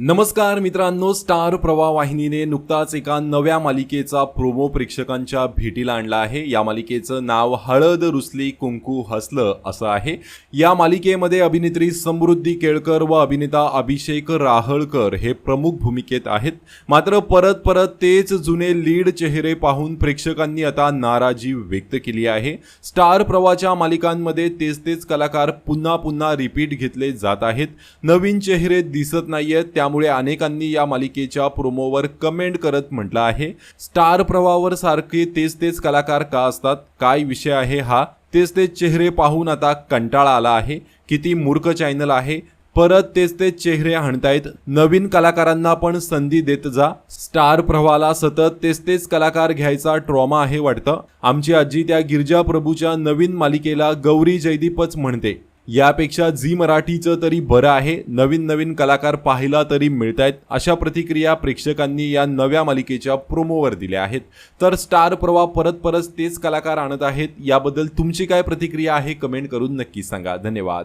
नमस्कार मित्रांनो स्टार प्रवाह वाहिनीने नुकताच एका नव्या मालिकेचा प्रोमो प्रेक्षकांच्या भेटीला आणला आहे. या मालिकेचं नाव हळद रुसली कुंकू हसलं असं आहे. या मालिकेमध्ये अभिनेत्री समृद्धी केळकर व अभिनेता अभिषेक राहळकर हे प्रमुख भूमिकेत आहेत. मात्र परत परत तेच जुने लीड चेहरे पाहून प्रेक्षकांनी आता नाराजी व्यक्त केली आहे. स्टार प्रवाहच्या मालिकांमध्ये तेच तेच कलाकार पुन्हा पुन्हा रिपीट घेतले जात आहेत. नवीन चेहरे दिसत नाहीयेत त्यामुळे अनेकांनी या मालिकेच्या प्रोमोवर कमेंट करत म्हटलं आहे. स्टार प्रवाहावर सारखे तेच तेच कलाकार का असतात? काय विषय आहे हा? तेच तेच चेहरे पाहून आता कंटाळा आला आहे. किती मूर्ख चॅनल आहे. परत तेच तेच चेहरे हाणतायत. नवीन कलाकारांना पण संधी देत जा. स्टार प्रवाहाला सतत तेच तेच कलाकार घ्यायचा ट्रॉमा आहे वाटतं. आमची आजी त्या गिरजा प्रभूच्या नवीन मालिकेला गौरी जयदीपच म्हणते. यापेक्षा झी मराठीचं तरी बरं आहे. नवीन नवीन कलाकार पाहायला तरी मिळत आहेत अशा प्रतिक्रिया प्रेक्षकांनी या नव्या मालिकेच्या प्रोमोवर दिल्या आहेत. तर स्टार प्रवाह परत परत तेच कलाकार आणत आहेत. याबद्दल तुमची काय प्रतिक्रिया आहे कमेंट करून नक्की सांगा. धन्यवाद.